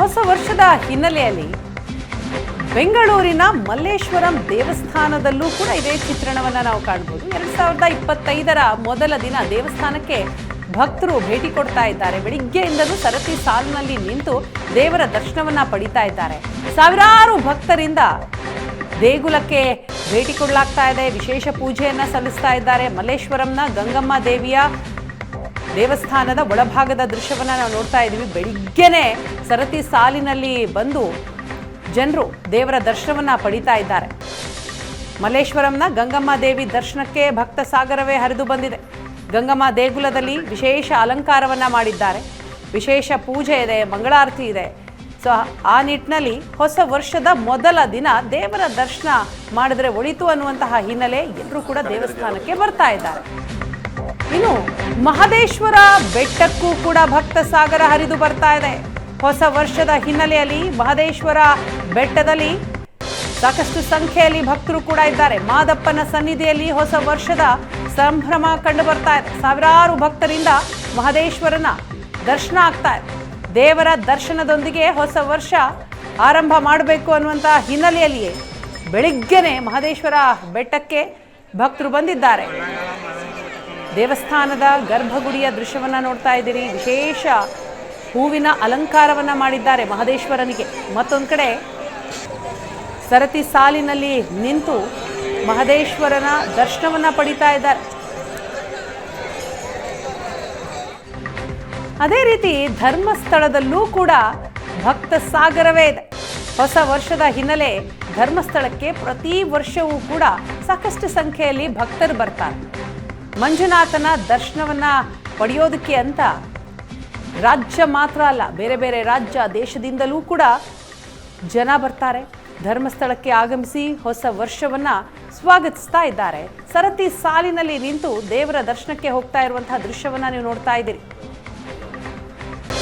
ಹೊಸ ವರ್ಷದ ಹಿನ್ನೆಲೆಯಲ್ಲಿ ಬೆಂಗಳೂರಿನ ಮಲ್ಲೇಶ್ವರಂ ದೇವಸ್ಥಾನದಲ್ಲೂ ಕೂಡ ಇದೇ ಚಿತ್ರಣವನ್ನು ನಾವು ಕಾಣಬಹುದು ಎರಡ್ ಸಾವಿರದ ಇಪ್ಪತ್ತೈದರ ಮೊದಲ ದಿನ ದೇವಸ್ಥಾನಕ್ಕೆ ಭಕ್ತರು ಭೇಟಿ ಕೊಡ್ತಾ ಇದ್ದಾರೆ. ಬೆಳಿಗ್ಗೆಯಿಂದಲೂ ಸರತಿ ಸಾಲಿನಲ್ಲಿ ನಿಂತು ದೇವರ ದರ್ಶನವನ್ನು ಪಡಿತಾ ಇದ್ದಾರೆ. ಸಾವಿರಾರು ಭಕ್ತರಿಂದ ದೇಗುಲಕ್ಕೆ ಭೇಟಿ ಕೊಡಲಾಗ್ತಾ ಇದೆ. ವಿಶೇಷ ಪೂಜೆಯನ್ನು ಸಲ್ಲಿಸ್ತಾ ಇದ್ದಾರೆ. ಮಲ್ಲೇಶ್ವರಂನ ಗಂಗಮ್ಮ ದೇವಿಯ ದೇವಸ್ಥಾನದ ಒಳಭಾಗದ ದೃಶ್ಯವನ್ನು ನಾವು ನೋಡ್ತಾ ಇದ್ದೀವಿ. ಬೆಳಿಗ್ಗೆನೆ ಸರತಿ ಸಾಲಿನಲ್ಲಿ ಬಂದು ಜನರು ದೇವರ ದರ್ಶನವನ್ನು ಪಡಿತಾ ಇದ್ದಾರೆ. ಮಲ್ಲೇಶ್ವರಂನ ಗಂಗಮ್ಮ ದೇವಿ ದರ್ಶನಕ್ಕೆ ಭಕ್ತ ಸಾಗರವೇ ಹರಿದು ಬಂದಿದೆ. ಗಂಗಮ್ಮ ದೇಗುಲದಲ್ಲಿ ವಿಶೇಷ ಅಲಂಕಾರವನ್ನು ಮಾಡಿದ್ದಾರೆ. ವಿಶೇಷ ಪೂಜೆ ಇದೆ, ಮಂಗಳಾರತಿ ಇದೆ. ಸೊ, ಆ ನಿಟ್ಟಿನಲ್ಲಿ ಹೊಸ ವರ್ಷದ ಮೊದಲ ದಿನ ದೇವರ ದರ್ಶನ ಮಾಡಿದ್ರೆ ಒಳಿತು ಅನ್ನುವಂತಹ ಹಿನ್ನೆಲೆ ಎಲ್ಲರೂ ಕೂಡ ದೇವಸ್ಥಾನಕ್ಕೆ ಬರ್ತಾ ಇದ್ದಾರೆ. ಇನ್ನು ಮಹದೇಶ್ವರ ಬೆಟ್ಟಕ್ಕೂ ಕೂಡ ಭಕ್ತ ಸಾಗರ ಹರಿದು ಬರ್ತಾ ಇದೆ. ಹೊಸ ವರ್ಷದ ಹಿನ್ನೆಲೆಯಲ್ಲಿ ಮಹದೇಶ್ವರ ಬೆಟ್ಟದಲ್ಲಿ ಸಾಕಷ್ಟು ಸಂಖ್ಯೆಯಲ್ಲಿ ಭಕ್ತರು ಕೂಡ ಇದ್ದಾರೆ. ಮಾದಪ್ಪನ ಸನ್ನಿಧಿಯಲ್ಲಿ ಹೊಸ ವರ್ಷದ ಸಂಭ್ರಮ ಕಂಡು ಬರ್ತಾ ಇದೆ. ಸಾವಿರಾರು ಭಕ್ತರಿಂದ ಮಹದೇಶ್ವರನ ದರ್ಶನ ಆಗ್ತಾ ಇದೆ. ದೇವರ ದರ್ಶನದೊಂದಿಗೆ ಹೊಸ ವರ್ಷ ಆರಂಭ ಮಾಡಬೇಕು ಅನ್ನುವಂಥ ಹಿನ್ನೆಲೆಯಲ್ಲಿಯೇ ಬೆಳಿಗ್ಗೆನೆ ಮಹದೇಶ್ವರ ಬೆಟ್ಟಕ್ಕೆ ಭಕ್ತರು ಬಂದಿದ್ದಾರೆ. ದೇವಸ್ಥಾನದ ಗರ್ಭಗುಡಿಯ ದೃಶ್ಯವನ್ನು ನೋಡ್ತಾ ಇದ್ದೀರಿ. ವಿಶೇಷ ಹೂವಿನ ಅಲಂಕಾರವನ್ನ ಮಾಡಿದ್ದಾರೆ ಮಹದೇಶ್ವರನಿಗೆ. ಮತ್ತೊಂದು ಕಡೆ ಸರತಿ ಸಾಲಿನಲ್ಲಿ ನಿಂತು ಮಹದೇಶ್ವರನ ದರ್ಶನವನ್ನ ಪಡಿತಾ ಇದ್ದಾರೆ. ಅದೇ ರೀತಿ ಧರ್ಮಸ್ಥಳದಲ್ಲೂ ಕೂಡ ಭಕ್ತ ಸಾಗರವೇ ಇದೆ. ಹೊಸ ವರ್ಷದ ಹಿನ್ನೆಲೆ ಧರ್ಮಸ್ಥಳಕ್ಕೆ ಪ್ರತಿ ವರ್ಷವೂ ಕೂಡ ಸಾಕಷ್ಟು ಸಂಖ್ಯೆಯಲ್ಲಿ ಭಕ್ತರು ಬರ್ತಾರೆ. ಮಂಜುನಾಥನ ದರ್ಶನವನ್ನು ಪಡೆಯೋದಕ್ಕೆ ಅಂತ ರಾಜ್ಯ ಮಾತ್ರ ಅಲ್ಲ, ಬೇರೆ ಬೇರೆ ರಾಜ್ಯ ದೇಶದಿಂದಲೂ ಕೂಡ ಜನ ಬರ್ತಾರೆ. ಧರ್ಮಸ್ಥಳಕ್ಕೆ ಆಗಮಿಸಿ ಹೊಸ ವರ್ಷವನ್ನು ಸ್ವಾಗತಿಸ್ತಾ ಇದ್ದಾರೆ. ಸರತಿ ಸಾಲಿನಲ್ಲಿ ನಿಂತು ದೇವರ ದರ್ಶನಕ್ಕೆ ಹೋಗ್ತಾ ಇರುವಂತಹ ದೃಶ್ಯವನ್ನು ನೀವು ನೋಡ್ತಾ ಇದ್ದೀರಿ.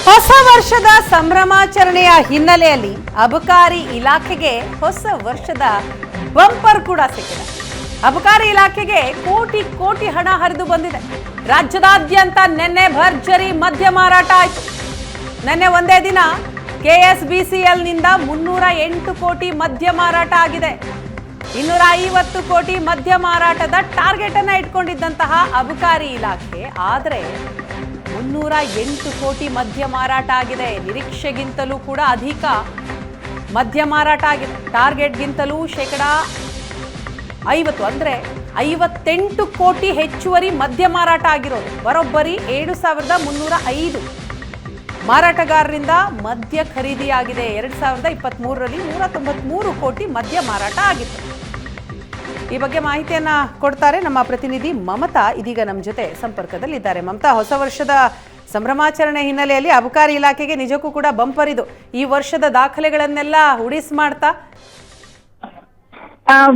ಹೊಸ ವರ್ಷದ ಸಂಭ್ರಮಾಚರಣೆಯ ಹಿನ್ನೆಲೆಯಲ್ಲಿ ಅಬಕಾರಿ ಇಲಾಖೆಗೆ ಹೊಸ ವರ್ಷದ ಬಂಪರ್ ಕೂಡ ಸಿಕ್ಕಿದೆ. ಅಬಕಾರಿ ಇಲಾಖೆಗೆ ಕೋಟಿ ಕೋಟಿ ಹಣ ಹರಿದು ಬಂದಿದೆ. ರಾಜ್ಯದಾದ್ಯಂತ ನಿನ್ನೆ ಭರ್ಜರಿ ಮದ್ಯ ಮಾರಾಟ ಆಯಿತು. ನಿನ್ನೆ ಒಂದೇ ದಿನ ಕೆಎಸ್ಬಿಸಿಎಲ್ನಿಂದ ಮುನ್ನೂರ ಎಂಟು ಕೋಟಿ ಮದ್ಯ ಮಾರಾಟ ಆಗಿದೆ. ಇನ್ನೂರ ಐವತ್ತು ಕೋಟಿ ಮದ್ಯ ಮಾರಾಟದ ಟಾರ್ಗೆಟ್ ಅನ್ನ ಇಟ್ಕೊಂಡಿದ್ದಂತಹ ಅಬಕಾರಿ ಇಲಾಖೆ, ಆದರೆ ಮುನ್ನೂರ ಎಂಟು ಕೋಟಿ ಮದ್ಯ ಮಾರಾಟ ಆಗಿದೆ. ನಿರೀಕ್ಷೆಗಿಂತಲೂ ಕೂಡ ಅಧಿಕ ಮದ್ಯ ಮಾರಾಟ ಆಗಿದೆ. ಟಾರ್ಗೆಟ್ಗಿಂತಲೂ ಶೇಕಡ ಐವತ್ತು ಅಂದರೆ ಐವತ್ತೆಂಟು ಕೋಟಿ ಹೆಚ್ಚುವರಿ ಮದ್ಯ ಮಾರಾಟ ಆಗಿರೋದು. ಬರೋಬ್ಬರಿ ಏಳು ಸಾವಿರದ ಮುನ್ನೂರ ಐದು. ಮಾರಾಟಗಾರರಿಂದ ಮದ್ಯ ಖರೀದಿಯಾಗಿದೆ. ಎರಡು ಸಾವಿರದ ಇಪ್ಪತ್ತ್ಮೂರರಲ್ಲಿ ನೂರ ತೊಂಬತ್ತ್ಮೂರು ಕೋಟಿ ಮದ್ಯ ಮಾರಾಟ ಆಗಿತ್ತು. ಈ ಬಗ್ಗೆ ಮಾಹಿತಿಯನ್ನು ಕೊಡ್ತಾರೆ ನಮ್ಮ ಪ್ರತಿನಿಧಿ ಮಮತಾ ಇದೀಗ ನಮ್ಮ ಜೊತೆ ಸಂಪರ್ಕದಲ್ಲಿದ್ದಾರೆ. ಮಮತಾ, ಹೊಸ ವರ್ಷದ ಸಂಭ್ರಮಾಚರಣೆ ಹಿನ್ನೆಲೆಯಲ್ಲಿ ಅಬಕಾರಿ ಇಲಾಖೆಗೆ ನಿಜಕ್ಕೂ ಕೂಡ ಬಂಪರ್ ಇದು. ಈ ವರ್ಷದ ದಾಖಲೆಗಳನ್ನೆಲ್ಲ ಉಡಿಸ್ ಮಾಡ್ತಾ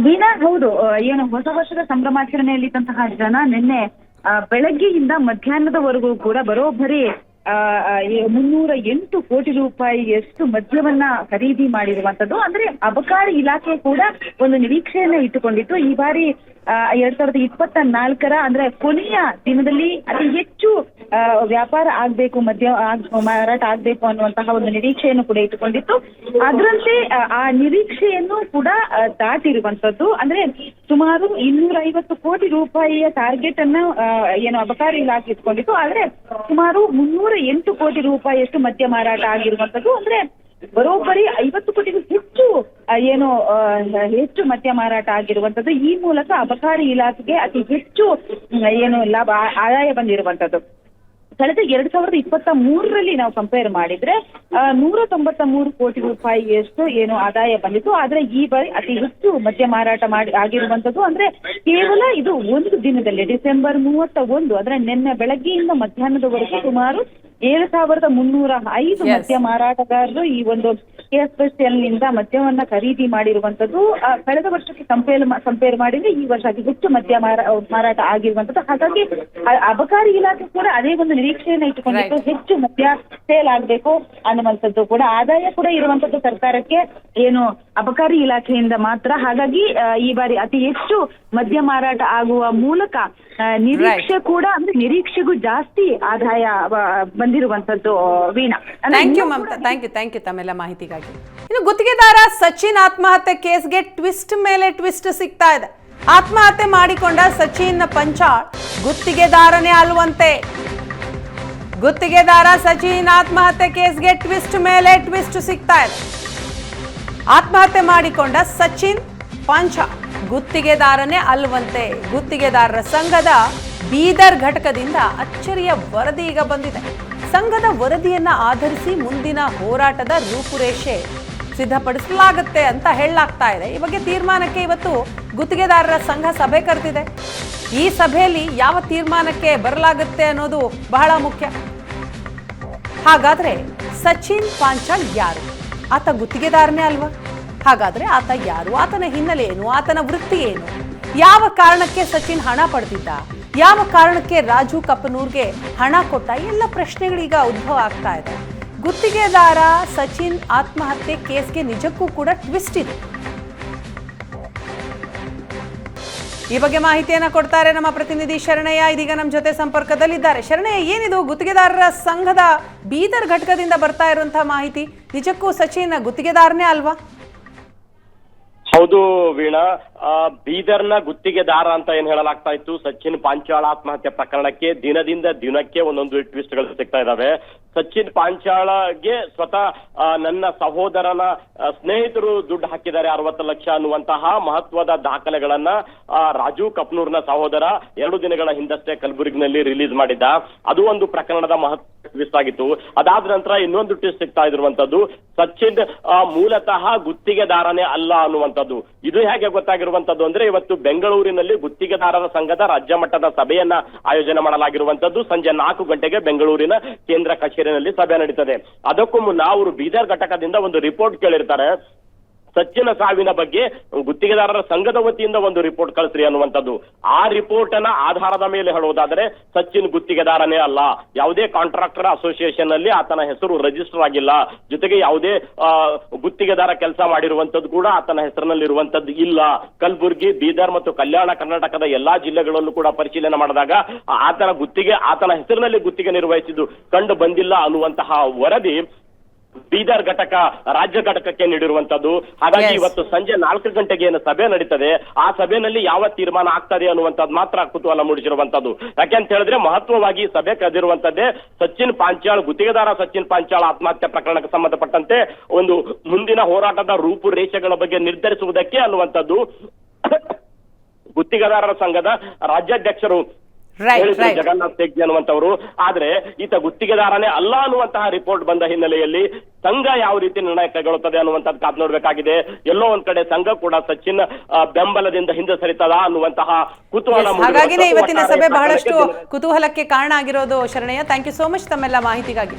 ವೀಣಾ ಹೌದು. ಏನು ಹೊಸ ವರ್ಷದ ಸಂಭ್ರಮಾಚರಣೆಯಲ್ಲಿದ್ದಂತಹ ಜನ ನಿನ್ನೆ ಬೆಳಗ್ಗೆಯಿಂದ ಮಧ್ಯಾಹ್ನದವರೆಗೂ ಕೂಡ ಬರೋಬ್ಬರಿ ಆ, ಮುನ್ನೂರ ಎಂಟು ಕೋಟಿ ರೂಪಾಯಿ ಎಷ್ಟು ಮದ್ಯವನ್ನ ಖರೀದಿ ಮಾಡಿರುವಂತದ್ದು ಅಂದ್ರೆ ಅಬಕಾರಿ ಇಲಾಖೆ ಕೂಡ ಒಂದು ನಿರೀಕ್ಷೆಯನ್ನ ಇಟ್ಟುಕೊಂಡಿತ್ತು. ಈ ಬಾರಿ ಎರಡ್ ಸಾವಿರದ ಇಪ್ಪತ್ತ ನಾಲ್ಕರ ಅಂದ್ರೆ ಕೊನೆಯ ದಿನದಲ್ಲಿ ಅತಿ ಹೆಚ್ಚು ವ್ಯಾಪಾರ ಆಗ್ಬೇಕು ಆಗ್- ಮಾರಾಟ ಆಗ್ಬೇಕು ಅನ್ನುವಂತಹ ಒಂದು ನಿರೀಕ್ಷೆಯನ್ನು ಕೂಡ ಇಟ್ಟುಕೊಂಡಿತ್ತು. ಅದರಂತೆ ಆ, ನಿರೀಕ್ಷೆಯನ್ನು ಕೂಡ ದಾಟಿರುವಂತದ್ದು ಅಂದ್ರೆ ಸುಮಾರು ಇನ್ನೂರ ಐವತ್ತು ಕೋಟಿ ರೂಪಾಯಿಯ ಟಾರ್ಗೆಟ್ ಅನ್ನ ಏನು ಅಬಕಾರಿ ಇಲಾಖೆ ಇಟ್ಕೊಂಡಿತ್ತು. ಆದ್ರೆ ಸುಮಾರು ಮುನ್ನೂರ ಎಂಟು ಕೋಟಿ ರೂಪಾಯಿಯಷ್ಟು ಮದ್ಯ ಮಾರಾಟ ಆಗಿರುವಂತದ್ದು ಅಂದ್ರೆ ಬರೋಬ್ಬರಿ ಐವತ್ತು ಕೋಟಿಗೂ ಹೆಚ್ಚು ಏನು ಹೆಚ್ಚು ಮದ್ಯ ಮಾರಾಟ ಆಗಿರುವಂತದ್ದು ಈ ಮೂಲಕ ಅಬಕಾರಿ ಇಲಾಖೆಗೆ ಅತಿ ಹೆಚ್ಚು ಏನು ಲಾಭ ಆದಾಯ ಬಂದಿರುವಂತದ್ದು ಕಳೆದ ಎರಡ್ ಸಾವಿರದ ಇಪ್ಪತ್ತ ಮೂರರಲ್ಲಿ ನಾವು ಕಂಪೇರ್ ಮಾಡಿದ್ರೆ ನೂರ ತೊಂಬತ್ತ ಮೂರು ಕೋಟಿ ರೂಪಾಯಿಯಷ್ಟು ಏನು ಆದಾಯ ಬಂದಿತ್ತು. ಆದ್ರೆ ಈ ಬಾರಿ ಅತಿ ಹೆಚ್ಚು ಮದ್ಯ ಮಾರಾಟ ಮಾಡಿ ಆಗಿರುವಂತದ್ದು ಅಂದ್ರೆ ಕೇವಲ ಇದು ಒಂದು ದಿನದಲ್ಲಿ, ಡಿಸೆಂಬರ್ ಮೂವತ್ತ ಒಂದು ಅಂದ್ರೆ ನಿನ್ನೆ ಬೆಳಗ್ಗೆಯಿಂದ ಮಧ್ಯಾಹ್ನದವರೆಗೆ ಸುಮಾರು ಏಳು ಸಾವಿರದ ಮುನ್ನೂರ ಐದು ಮದ್ಯ ಮಾರಾಟಗಾರರು ಈ ಒಂದು ಕೆಎಸ್ಎಸ್ಎಲ್ನಿಂದ ಮದ್ಯವನ್ನ ಖರೀದಿ ಮಾಡಿರುವಂತದ್ದು ಕಳೆದ ವರ್ಷಕ್ಕೆ ಕಂಪೇರ್ ಕಂಪೇರ್ ಮಾಡಿದ್ರೆ ಈ ವರ್ಷ ಅತಿ ಹೆಚ್ಚು ಮದ್ಯ ಮಾರ ಮಾರಾಟ ಆಗಿರುವಂತದ್ದು ಹಾಗಾಗಿ ಅಬಕಾರಿ ಇಲಾಖೆ ಕೂಡ ಅದೇ ಒಂದು ನಿರೀಕ್ಷೆಯನ್ನ ಇಟ್ಟುಕೊಂಡಿತ್ತು. ಹೆಚ್ಚು ಮದ್ಯ ಸೇಲ್ ಆಗ್ಬೇಕು ಅನ್ನುವಂಥದ್ದು ಕೂಡ ಆದಾಯ ಕೂಡ ಇರುವಂತದ್ದು ಸರ್ಕಾರಕ್ಕೆ ಏನು ಅಬಕಾರಿ ಇಲಾಖೆಯಿಂದ ಮಾತ್ರ. ಹಾಗಾಗಿ ಈ ಬಾರಿ ಅತಿ ಹೆಚ್ಚು ಮದ್ಯ ಮಾರಾಟ ಆಗುವ ಮೂಲಕ ನಿರೀಕ್ಷೆ ಕೂಡ ಅಂದ್ರೆ ನಿರೀಕ್ಷೆಗೂ ಜಾಸ್ತಿ ಆದಾಯ ಬಂದಿರುವಂತದ್ದು Veena. Thank you thank you thank you ತಮ್ಮೆಲ್ಲ ಮಾಹಿತಿಗಾಗಿ. ಇನ್ನು ಗುತ್ತಿಗೆದಾರ ಸಚಿನ್ ಆತ್ಮಹತ್ಯೆ ಕೇಸ್ಗೆ ಟ್ವಿಸ್ಟ್ ಮೇಲೆ ಟ್ವಿಸ್ಟ್ ಸಿಗ್ತಾ ಇದೆ. ಆತ್ಮಹತ್ಯೆ ಮಾಡಿಕೊಂಡ ಸಚಿನ್ ಪಂಚಾಳ್ ಗುತ್ತಿಗೆದಾರನೇ ಅಲ್ವಂತೆ. ಗುತ್ತಿಗೆದಾರ ಸಚಿನ್ ಆತ್ಮಹತ್ಯೆ ಕೇಸ್ಗೆ ಟ್ವಿಸ್ಟ್ ಮೇಲೆ ಟ್ವಿಸ್ಟ್ ಸಿಗ್ತಾ ಇದೆ. ಆತ್ಮಹತ್ಯೆ ಮಾಡಿಕೊಂಡ ಸಚಿನ್ ಪಂಚ. ಗುತ್ತಿಗೆದಾರನೇ ಅಲ್ವಂತೆ. ಗುತ್ತಿಗೆದಾರರ ಸಂಘದ ಬೀದರ್ ಘಟಕದಿಂದ ಅಚ್ಚರಿಯ ವರದಿ ಈಗ ಬಂದಿದೆ. ಸಂಘದ ವರದಿಯನ್ನ ಆಧರಿಸಿ ಮುಂದಿನ ಹೋರಾಟದ ರೂಪುರೇಷೆ ಸಿದ್ಧಪಡಿಸಲಾಗುತ್ತೆ ಅಂತ ಹೇಳಲಾಗ್ತಾ ಇದೆ. ಈ ಬಗ್ಗೆ ತೀರ್ಮಾನಕ್ಕೆ ಇವತ್ತು ಗುತ್ತಿಗೆದಾರರ ಸಂಘ ಸಭೆ ಕರೆದಿದೆ. ಈ ಸಭೆಯಲ್ಲಿ ಯಾವ ತೀರ್ಮಾನಕ್ಕೆ ಬರಲಾಗುತ್ತೆ ಅನ್ನೋದು ಬಹಳ ಮುಖ್ಯ. ಹಾಗಾದ್ರೆ ಸಚಿನ್ ಪಾಂಚಾಲ್ ಯಾರು? ಆತ ಗುತ್ತಿಗೆದಾರನೇ ಅಲ್ವಾ? ಹಾಗಾದ್ರೆ ಆತ ಯಾರು? ಆತನ ಹಿನ್ನೆಲೆ ಏನು? ಆತನ ವೃತ್ತಿ ಏನು? ಯಾವ ಕಾರಣಕ್ಕೆ ಸಚಿನ್ ಹಣ ಪಡೆದಿದ್ದ? ಯಾವ ಕಾರಣಕ್ಕೆ ರಾಜು ಕಪ್ಪನೂರ್ಗೆ ಹಣ ಕೊಟ್ಟ? ಎಲ್ಲ ಪ್ರಶ್ನೆಗಳೀಗ ಉದ್ಭವ ಆಗ್ತಾ ಇದೆ. ಗುತ್ತಿಗೆದಾರ ಸಚಿನ್ ಆತ್ಮಹತ್ಯೆ ಕೇಸ್ಗೆ ನಿಜಕ್ಕೂ ಕೂಡ ಟ್ವಿಸ್ಟ್ ಇದೆ. ಈ ಬಗ್ಗೆ ಮಾಹಿತಿಯನ್ನ ಕೊಡ್ತಾರೆ ನಮ್ಮ ಪ್ರತಿನಿಧಿ ಶರಣಯ್ಯ. ಇದೀಗ ನಮ್ಮ ಜೊತೆ ಸಂಪರ್ಕದಲ್ಲಿದ್ದಾರೆ. ಶರಣಯ್ಯ ಏನಿದು? ಗುತ್ತಿಗೆದಾರರ ಸಂಘದ ಬೀದರ್ ಘಟಕದಿಂದ ಬರ್ತಾ ಇರುವಂತಹ ಮಾಹಿತಿ. ನಿಜಕ್ಕೂ ಸಚಿನ್ ಗುತ್ತಿಗೆದಾರನೇ ಅಲ್ವಾ? ಹೌದು ವೀಣಾ. ಆ, ಬೀದರ್ನ ಗುತ್ತಿಗೆದಾರ ಅಂತ ಏನ್ ಹೇಳಲಾಗ್ತಾ ಇತ್ತು? ಸಚಿನ್ ಪಾಂಚಾಳ ಆತ್ಮಹತ್ಯೆ ಪ್ರಕರಣಕ್ಕೆ ದಿನದಿಂದ ದಿನಕ್ಕೆ ಒಂದೊಂದು ಟ್ವಿಸ್ಟ್ಗಳು ಸಿಗ್ತಾ ಇದಾವೆ. ಸಚಿನ್ ಪಾಂಚಾಳಗೆ ಸ್ವತಃ ನನ್ನ ಸಹೋದರನ ಸ್ನೇಹಿತರು ದುಡ್ಡು ಹಾಕಿದ್ದಾರೆ ಅರವತ್ತು ಲಕ್ಷ ಅನ್ನುವಂತಹ ಮಹತ್ವದ ದಾಖಲೆಗಳನ್ನ ರಾಜು ಕಪ್ನೂರ್ನ ಸಹೋದರ ಎರಡು ದಿನಗಳ ಹಿಂದಷ್ಟೇ ಕಲಬುರಗಿನಲ್ಲಿ ರಿಲೀಸ್ ಮಾಡಿದ್ದ. ಅದು ಒಂದು ಪ್ರಕರಣದ ಮಹತ್ವ ಟ್ವಿಸ್ಟ್ ಆಗಿತ್ತು. ಅದಾದ ನಂತರ ಇನ್ನೊಂದು ಟ್ವಿಸ್ಟ್ ಸಿಗ್ತಾ ಇರುವಂತದ್ದು, ಸಚಿನ್ ಮೂಲತಃ ಗುತ್ತಿಗೆದಾರನೇ ಅಲ್ಲ ಅನ್ನುವಂಥದ್ದು ಇದು ಹೇಗೆ ಗೊತ್ತಾಗಿರುವಂತದ್ದು ಅಂದ್ರೆ ಇವತ್ತು ಬೆಂಗಳೂರಿನಲ್ಲಿ ಗುತ್ತಿಗೆದಾರರ ಸಂಘದ ರಾಜ್ಯ ಮಟ್ಟದ ಸಭೆಯನ್ನ ಆಯೋಜನೆ ಮಾಡಲಾಗಿರುವಂತದ್ದು ಸಂಜೆ ನಾಲ್ಕು ಗಂಟೆಗೆ ಬೆಂಗಳೂರಿನ ಕೇಂದ್ರ ಕಚೇರಿಯಲ್ಲಿ ಸಭೆ ನಡೀತದೆ. ಅದಕ್ಕೂ ಮುನ್ನ ಅವರು ಬೀದರ್ ಘಟಕದಿಂದ ಒಂದು ರಿಪೋರ್ಟ್ ಕೇಳಿರ್ತಾರೆ. ಸಚಿನ ಸಾವಿನ ಬಗ್ಗೆ ಗುತ್ತಿಗೆದಾರರ ಸಂಘದ ವತಿಯಿಂದ ಒಂದು ರಿಪೋರ್ಟ್ ಕಳಿಸ್ರಿ ಅನ್ನುವಂಥದ್ದು. ಆ ರಿಪೋರ್ಟ್ ಅನ್ನ ಆಧಾರದ ಮೇಲೆ ಹೇಳುವುದಾದ್ರೆ ಸಚಿನ್ ಗುತ್ತಿಗೆದಾರನೇ ಅಲ್ಲ. ಯಾವುದೇ ಕಾಂಟ್ರಾಕ್ಟರ್ ಅಸೋಸಿಯೇಷನ್ ಅಲ್ಲಿ ಆತನ ಹೆಸರು ರಿಜಿಸ್ಟರ್ ಆಗಿಲ್ಲ. ಜೊತೆಗೆ ಯಾವುದೇ ಗುತ್ತಿಗೆದಾರ ಕೆಲಸ ಮಾಡಿರುವಂತದ್ದು ಕೂಡ ಆತನ ಹೆಸರಿನಲ್ಲಿರುವಂತದ್ದು ಇಲ್ಲ. ಕಲ್ಬುರ್ಗಿ, ಬೀದರ್ ಮತ್ತು ಕಲ್ಯಾಣ ಕರ್ನಾಟಕದ ಎಲ್ಲಾ ಜಿಲ್ಲೆಗಳಲ್ಲೂ ಕೂಡ ಪರಿಶೀಲನೆ ಮಾಡಿದಾಗ ಆತನ ಗುತ್ತಿಗೆ, ಆತನ ಹೆಸರಿನಲ್ಲಿ ಗುತ್ತಿಗೆ ನಿರ್ವಹಿಸಿದ್ದು ಕಂಡು ಬಂದಿಲ್ಲ ಅನ್ನುವಂತಹ ವರದಿ ಬೀದರ್ ಘಟಕ ರಾಜ್ಯ ಘಟಕಕ್ಕೆ ನೀಡಿರುವಂತದ್ದು. ಹಾಗಾಗಿ ಇವತ್ತು ಸಂಜೆ ನಾಲ್ಕು ಗಂಟೆಗೆ ಏನು ಸಭೆ ನಡೀತದೆ. ಆ ಸಭೆಯಲ್ಲಿ ಯಾವ ತೀರ್ಮಾನ ಆಗ್ತದೆ ಅನ್ನುವಂಥದ್ದು ಮಾತ್ರ ಕುತೂಹಲ ಮೂಡಿಸಿರುವಂತದ್ದು ಯಾಕೆಂತ ಹೇಳಿದ್ರೆ ಮಹತ್ವವಾಗಿ ಸಭೆ ಕರೆದಿರುವಂತದ್ದೇ ಸಚಿನ್ ಪಾಂಚಾಳ್ ಗುತ್ತಿಗೆದಾರ ಸಚಿನ್ ಪಾಂಚಾಳ್ ಆತ್ಮಹತ್ಯೆ ಪ್ರಕರಣಕ್ಕೆ ಸಂಬಂಧಪಟ್ಟಂತೆ ಒಂದು ಮುಂದಿನ ಹೋರಾಟದ ರೂಪುರೇಷೆಗಳ ಬಗ್ಗೆ ನಿರ್ಧರಿಸುವುದಕ್ಕೆ ಅನ್ನುವಂಥದ್ದು. ಗುತ್ತಿಗೆದಾರರ ಸಂಘದ ರಾಜ್ಯಾಧ್ಯಕ್ಷರು. ಜಗನ್ನಾಥ್ ತೆಗ್ಗಿ ಅನ್ನುವಂಥವ್ರು. ಆದ್ರೆ ಈತ ಗುತ್ತಿಗೆದಾರನೇ ಅಲ್ಲ ಅನ್ನುವಂತಹ ರಿಪೋರ್ಟ್ ಬಂದ ಹಿನ್ನೆಲೆಯಲ್ಲಿ ಸಂಘ ಯಾವ ರೀತಿ ನಿರ್ಣಯ ಕೈಗೊಳ್ಳುತ್ತದೆ ಅನ್ನುವಂಥದ್ದು ಕಾದ್ ನೋಡ್ಬೇಕಾಗಿದೆ. ಎಲ್ಲೋ ಒಂದ್ ಕಡೆ ಸಂಘ ಕೂಡ ಸಚಿನ್ ಬೆಂಬಲದಿಂದ ಹಿಂದೆ ಸರಿತದ ಅನ್ನುವಂತಹ ಕುತೂಹಲ ಹಾಗಾಗಿನೇ ಇವತ್ತಿನ ಸಭೆ ಬಹಳಷ್ಟು ಕುತೂಹಲಕ್ಕೆ ಕಾರಣ ಆಗಿರೋದು Sharanayya. Thank you so much ತಮ್ಮೆಲ್ಲ ಮಾಹಿತಿಗಾಗಿ.